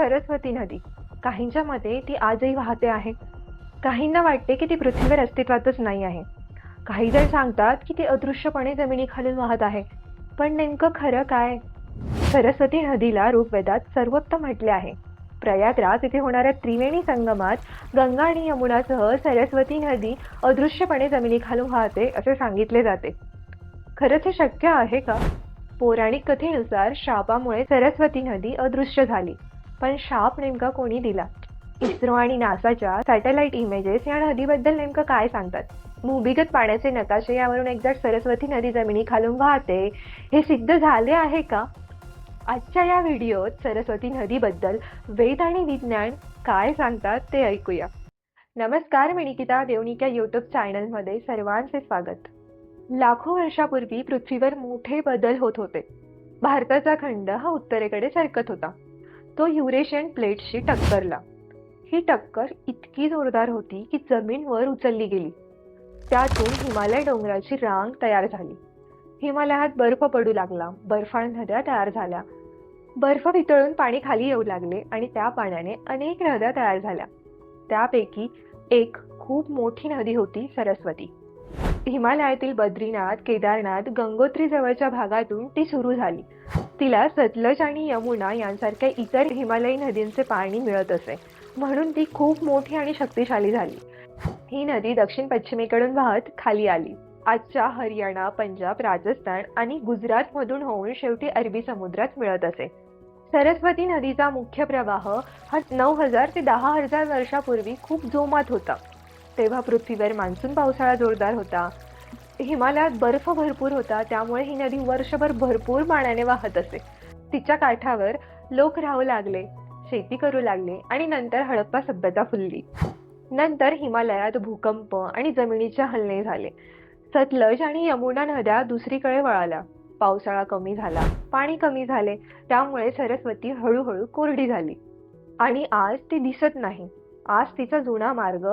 सरस्वती नदी. काहींच्या मते ती आजही वाहते आहे. काहींना वाटते की ती पृथ्वीवर अस्तित्वातच नाही आहे. काही जण सांगतात की ती अदृश्यपणे जमिनीखालून वाहत आहे. पण नेमकं खरं काय? सरस्वती नदीला ऋग्वेदात सर्वोत्तम म्हटले आहे. प्रयागराज इथे होणाऱ्या त्रिवेणी संगमात गंगा आणि यमुनासह सरस्वती नदी अदृश्यपणे जमिनीखालून वाहते असे सांगितले जाते. खरंच हे शक्य आहे का? पौराणिक कथेनुसार शापामुळे सरस्वती नदी अदृश्य झाली. पण शाप नेमका कोणी दिला? इस्रो आणि नासाच्या सॅटेलाइट इमेजेस या नदीबद्दल नेमकं काय सांगतात? भूमिगत पाण्याचे नकाशे यावरून एक्झॅक्ट सरस्वती नदी जमिनीखालून वाहते. हे सिद्ध झाले आहे का? आजच्या या व्हिडिओत सरस्वती नदीबद्दल वेद आणि विज्ञान काय सांगतात ते ऐकूया. नमस्कार मी निकिता या यूट्यूब चॅनलमध्ये सर्वांचे स्वागत. लाखो वर्षापूर्वी पृथ्वीवर मोठे बदल होत होते. भारताचा खंड हा उत्तरेकडे सरकत होता. तो युरेशियन प्लेटशी टक्करला. ही टक्कर इतकी जोरदार होती की जमीन वर उचलली गेली. त्यातून हिमालय डोंगराची रांग तयार झाली. हिमालयात बर्फ पडू लागला बर्फाळ नद्या तयार झाल्या. बर्फ वितळून पाणी खाली येऊ लागले आणि त्या पाण्याने अनेक नद्या तयार झाल्या. त्यापैकी एक खूप मोठी नदी होती सरस्वती. हिमालयातील बद्रीनाथ केदारनाथ गंगोत्री जवळच्या भागातून ती सुरू झाली. तिला सतलज आणि यमुना यांसारख्या इतर हिमालयी नदींचे पाणी मिळत असे. म्हणून ती खूप मोठी आणि शक्तिशाली झाली. ही नदी दक्षिण पश्चिमेकडून वाहत खाली आली. आजच्या हरियाणा पंजाब राजस्थान आणि गुजरातमधून होऊन शेवटी अरबी समुद्रात मिळत असे. सरस्वती नदीचा मुख्य प्रवाह हा नऊ हजार ते दहा हजार वर्षापूर्वी खूप जोमात होता. तेव्हा पृथ्वीवर मान्सून पावसाळा जोरदार होता. हिमालयात बर्फ भरपूर होता त्यामुळे ही नदी वर्षभर भरपूर पाण्याने वाहत असे. तिच्या काठावर लोक राहू लागले शेती करू लागले आणि नंतर हडप्पा सभ्यता फुलली. नंतर हिमालयात भूकंप आणि जमिनीचे हलने झाले. सतलज आणि यमुना नद्या दुसरीकडे वळाल्या. पावसाळा कमी झाला पाणी कमी झाले त्यामुळे सरस्वती हळूहळू कोरडी झाली. आणि आज ती दिसत नाही. आज तिचा जुना मार्ग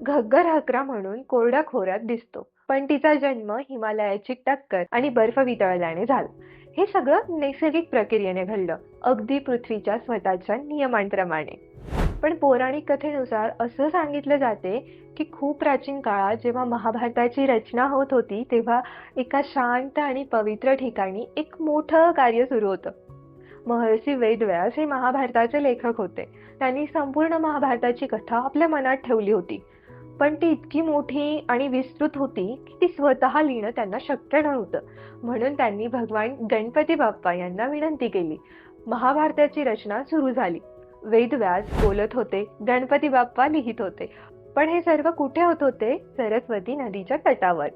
घग्गर हकरा म्हणून कोरड्या खोऱ्यात दिसतो. पण तिचा जन्म हिमालयाची टक्कर आणि बर्फ वितळल्याने झाला. हे सगळं नैसर्गिक प्रक्रियेने घडलं अगदी पृथ्वीच्या स्वतःच्या नियमांप्रमाणे. पण पौराणिक कथेनुसार असं सांगितलं जाते की खूप प्राचीन काळात जेव्हा महाभारताची रचना होत होती तेव्हा एका शांत आणि पवित्र ठिकाणी एक मोठं कार्य सुरू होतं. महर्षी वेदव्यास हे महाभारताचे लेखक होते. त्यांनी संपूर्ण महाभारताची कथा आपल्या मनात ठेवली होती. पण ती इतकी मोठी आणि विस्तृत होती की ती स्वतः लिहिणं त्यांना शक्य नव्हतं. म्हणून त्यांनी भगवान गणपती बाप्पा यांना विनंती केली. महाभारताची रचना सुरू झाली. वेदव्यास बोलत होते गणपती बाप्पा लिहित होते. पण हे सर्व कुठे होत होते? सरस्वती नदीच्या तटावर.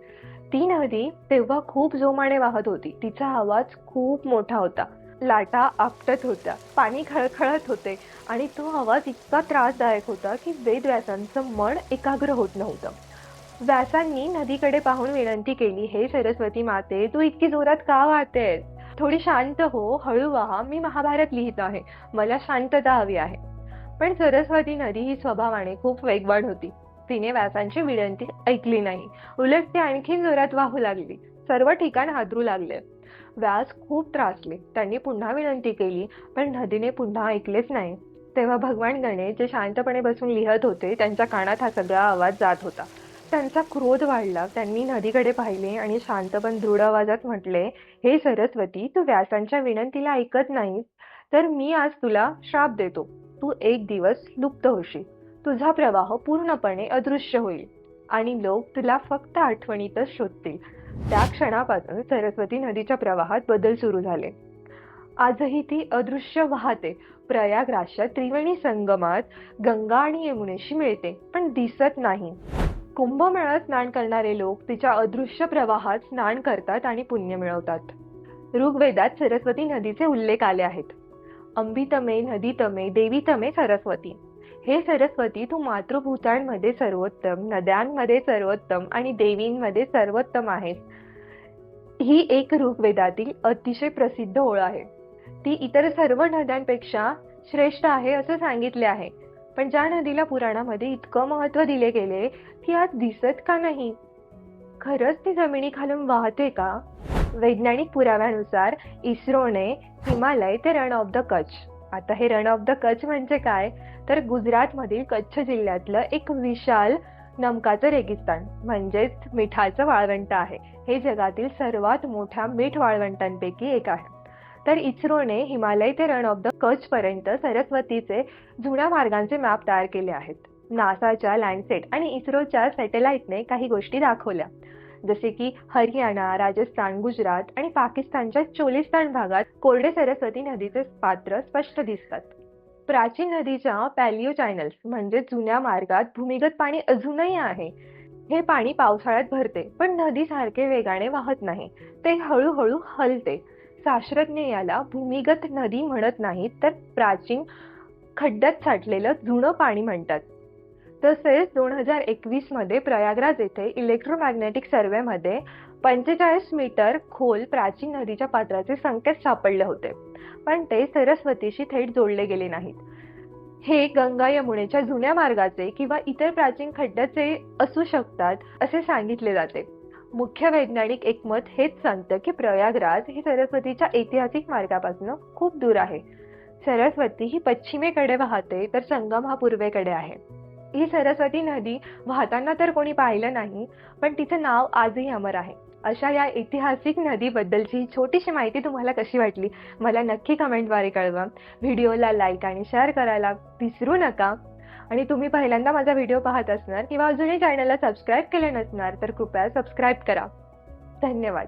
ती नदी तेव्हा खूप जोमाने वाहत होती. तिचा आवाज खूप मोठा होता. लाटा आपटत होत्या. पाणी खळखळत होते आणि तो आवाज इतका त्रासदायक होता की वेदव्यासांचं मन एकाग्र होत नव्हतं. व्यासांनी नदीकडे पाहून विनंती केली हे सरस्वती माते तू इतकी जोरात का वाहतेस? थोडी शांत हो हळू व्हा मी महाभारत लिहित आहे मला शांतता हवी आहे. पण सरस्वती नदी ही स्वभावाने खूप वेगवान होती. तिने व्यासांची विनंती ऐकली नाही. उलट ती आणखीन जोरात वाहू लागली. सर्व ठिकाण हादरू लागले. व्यास खूप त्रासले त्यांनी पुन्हा विनंती केली पण नदीने पुन्हा ऐकलेच नाही. तेव्हा भगवान गणेश जे शांतपणे बसून लिहत होते त्यांच्या कानात हा सगळा आवाज जात होता. त्यांचा क्रोध वाढला. त्यांनी नदीकडे पाहिले आणि शांत पण दृढ आवाजात म्हटले हे सरस्वती तू व्यासांच्या विनंतीला ऐकत नाहीस तर मी आज तुला श्राप देतो. तू एक दिवस लुप्त होशील. तुझा प्रवाह पूर्णपणे अदृश्य होईल आणि लोक तुला फक्त आठवणीतच शोधतील. त्या क्षणापासून सरस्वती नदीच्या प्रवाहात बदल सुरू झाले. आजही ती अदृश्य वाहते. प्रयागराजच्या त्रिवेणी संगमात गंगा आणि यमुनेशी मिळते पण दिसत नाही. कुंभमेळ्यात स्नान करणारे लोक तिच्या अदृश्य प्रवाहात स्नान करतात आणि पुण्य मिळवतात. ऋग्वेदात सरस्वती नदीचे उल्लेख आले आहेत. अंबितमे नदीतमे देवीतमे सरस्वती. हे सरस्वती तू मातृभूतांमध्ये सर्वोत्तम नद्यांमध्ये सर्वोत्तम आणि देवींमध्ये सर्वोत्तम आहेस. ही एक ऋग्वेदातील अतिशय प्रसिद्ध ओळ आहे. ती इतर सर्व नद्यांपेक्षा श्रेष्ठ आहे असं सांगितले आहे. पण ज्या नदीला पुराणामध्ये इतकं महत्त्व दिले गेले ती आज दिसत का नाही? खरंच ती जमिनीखालून वाहते का? वैज्ञानिक पुराव्यानुसार इस्रोने हिमालय ते रण ऑफ द कच्छ. आता हे रण ऑफ द कच्छ म्हणजे काय? तर गुजरातमधील कच्छ जिल्ह्यातलं एक विशाल नमकाचं रेगिस्तान म्हणजेच मिठाचं वाळवंट आहे. हे जगातील सर्वात मोठ्या मीठ वाळवंटांपैकी एक आहे. तर इस्रोने हिमालय ते रण ऑफ द कच्छ पर्यंत सरस्वतीचे जुन्या मार्गांचे मॅप तयार केले आहेत. नासाच्या लँडसेट आणि इस्रोच्या सॅटेलाइटने काही गोष्टी दाखवल्या. जसे की हरियाणा राजस्थान गुजरात आणि पाकिस्तानच्या चोलिस्तान भागात कोरडे सरस्वती नदीचे पात्र स्पष्ट दिसतात. प्राचीन नदीच्या पॅलिओ चॅनल्स म्हणजे जुन्या मार्गात भूमिगत पाणी अजूनही आहे. हे पाणी पावसाळ्यात भरते पण नदी सारखे वेगाने वाहत नाही. ते हळूहळू हलते. शास्त्रज्ञ याला भूमिगत नदी म्हणत नाहीत तर प्राचीन खड्ड्यात साठलेलं जुनं पाणी म्हणतात. तसेच दोन हजार एकवीसमध्ये प्रयागराज येथे इलेक्ट्रोमॅग्नेटिक सर्वेमध्ये पंचेचाळीस मीटर खोल प्राचीन नदीच्या पात्राचे संकेत सापडले होते. पण ते सरस्वतीशी थेट जोडले गेले नाहीत. हे गंगा यमुनेच्या जुन्या मार्गाचे किंवा इतर प्राचीन खड्ड्याचे असू शकतात असे सांगितले जाते. मुख्य वैज्ञानिक एकमत हेच सांगतं की प्रयागराज हे सरस्वतीच्या ऐतिहासिक मार्गापासून खूप दूर आहे. सरस्वती ही पश्चिमेकडे वाहते तर संगम हा पूर्वेकडे आहे. ही सरस्वती नदी वाहताना तर कोणी पाहिलं नाही पण तिचं नाव आजही अमर आहे. अशा या ऐतिहासिक नदीबद्दलची छोटीशी माहिती तुम्हाला कशी वाटली मला नक्की कमेंटद्वारे कळवा. व्हिडिओला लाईक आणि शेअर करायला विसरू नका. आणि तुम्ही पहिल्यांदा माझा व्हिडिओ पाहत असणार किंवा अजूनही चॅनलला सबस्क्राईब केले नसणार तर कृपया सबस्क्राईब करा. धन्यवाद.